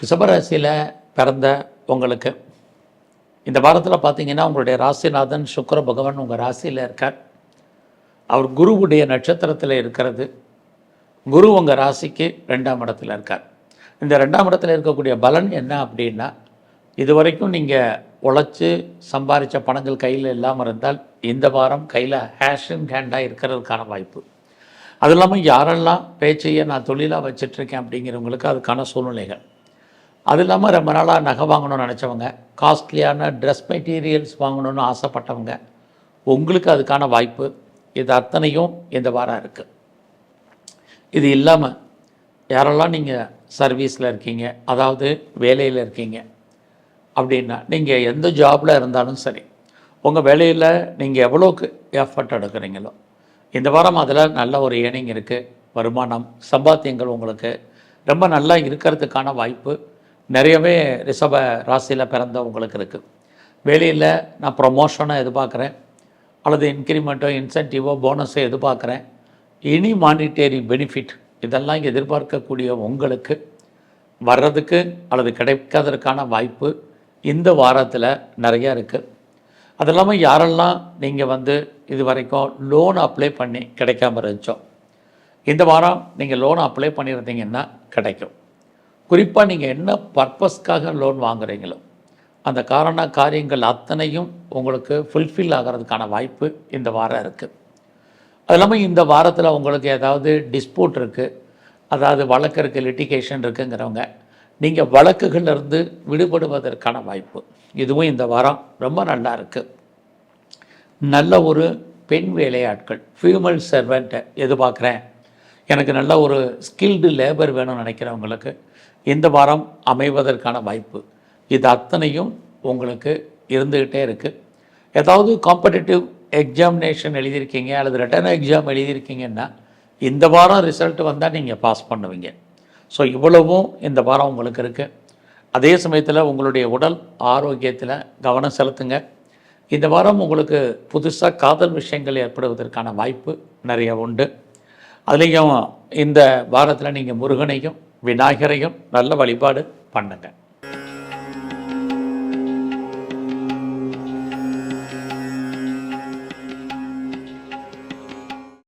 ரிஷபராசியில் பிறந்த உங்களுக்கு. இந்த வாரத்தில் பார்த்தீங்கன்னா உங்களுடைய ராசிநாதன் சுக்கர பகவான் உங்கள் ராசியில் இருக்கார். அவர் குருவுடைய நட்சத்திரத்தில் இருக்கிறது. குரு உங்கள் ராசிக்கு ரெண்டாம் இடத்துல இருக்கார். இந்த ரெண்டாம் இடத்துல இருக்கக்கூடிய பலன் என்ன அப்படின்னா இது வரைக்கும் நீங்கள் உழைச்சி சம்பாதிச்ச பணங்கள் கையில் இல்லாமல் இருந்தால் இந்த வாரம் கையில் ஹேஷ் அண்ட் ஹேண்டாக இருக்கிறதுக்கான வாய்ப்பு. அது இல்லாமல் யாரெல்லாம் பேச்சையை நான் தொழிலாக வச்சிட்ருக்கேன் அப்படிங்கிறவங்களுக்கு அதுக்கான சூழ்நிலைகள். அது இல்லாமல் ரொம்ப நாளாக நகை வாங்கணும்னு நினச்சவங்க காஸ்ட்லியான ட்ரெஸ் மெட்டீரியல்ஸ் வாங்கணும்னு ஆசைப்பட்டவங்க உங்களுக்கு அதுக்கான வாய்ப்பு இது அத்தனையும் இந்த வாரம் இருக்குது இது இல்லாமல் யாரெல்லாம் நீங்கள் சர்வீஸில் இருக்கீங்க அதாவது வேலையில் இருக்கீங்க அப்படின்னா நீங்கள் எந்த ஜாபில் இருந்தாலும் சரி உங்கள் வேலையில் நீங்கள் எவ்வளோக்கு எஃபர்ட் எடுக்கிறீங்களோ இந்த வாரம் அதில் நல்ல ஒரு ஏனிங் இருக்குது வருமானம் சம்பாத்தியங்கள் உங்களுக்கு ரொம்ப நல்லா இருக்கிறதுக்கான வாய்ப்பு நிறையவே ரிஷப ராசியில் பிறந்த உங்களுக்கு இருக்குது வெளியில் நான் ப்ரொமோஷனை எதிர்பார்க்குறேன். அல்லது இன்க்ரிமெண்ட்டோ இன்சென்டிவோ போனஸோ எதிர்பார்க்குறேன். எனி மானிட்டரி பெனிஃபிட் இதெல்லாம் எதிர்பார்க்கக்கூடிய உங்களுக்கு வர்றதுக்கு அல்லது கிடைக்காதற்கான வாய்ப்பு இந்த வாரத்தில் நிறையா இருக்குது அது இல்லாமல் யாரெல்லாம் நீங்கள் வந்து இது வரைக்கும் லோன் அப்ளை பண்ணி கிடைக்காம இருந்துச்சோ இந்த வாரம் நீங்கள் லோன் அப்ளை பண்ணியிருந்தீங்கன்னா கிடைக்கும். குறிப்பாக நீங்கள் என்ன பர்பஸ்க்காக லோன் வாங்குறீங்களோ அந்த காரண காரியங்கள் அத்தனையும் உங்களுக்கு ஃபுல்ஃபில் ஆகிறதுக்கான வாய்ப்பு இந்த வாரம் இருக்குது அது இல்லாமல் இந்த வாரத்தில் உங்களுக்கு ஏதாவது டிஸ்பியூட் இருக்குது அதாவது வழக்கு இருக்குது லிட்டிகேஷன் இருக்குங்கிறவங்க நீங்கள் வழக்குகளிலிருந்து விடுபடுவதற்கான வாய்ப்பு. இதுவும் இந்த வாரம் ரொம்ப நல்லா இருக்குது நல்ல ஒரு பெண் வேலையாட்கள் ஃபீமேல் சர்வெண்ட்டை எதிர்பார்க்குறேன். எனக்கு நல்ல ஒரு ஸ்கில்டு லேபர் வேணும்னு நினைக்கிறவங்களுக்கு இந்த வாரம் அமைவதற்கான வாய்ப்பு. இது அத்தனையும் உங்களுக்கு இருந்துக்கிட்டே இருக்குது ஏதாவது காம்படிட்டிவ் எக்ஸாமினேஷன் எழுதியிருக்கீங்க அல்லது ரிட்டர்ன் எக்ஸாம் எழுதியிருக்கீங்கன்னா இந்த வாரம் ரிசல்ட் வந்தால் நீங்கள் பாஸ் பண்ணுவீங்க. ஸோ இவ்வளவும் இந்த வாரம் உங்களுக்கு இருக்குது அதே சமயத்தில் உங்களுடைய உடல் ஆரோக்கியத்தில் கவனம் செலுத்துங்க. இந்த வாரம் உங்களுக்கு புதுசாக காதல் விஷயங்கள் ஏற்படுவதற்கான வாய்ப்பு நிறைய உண்டு. அதுலேயும் இந்த வாரத்தில் நீங்கள் முருகனையும் விநாயகரையும் நல்ல வழிபாடு பண்ணுங்கள்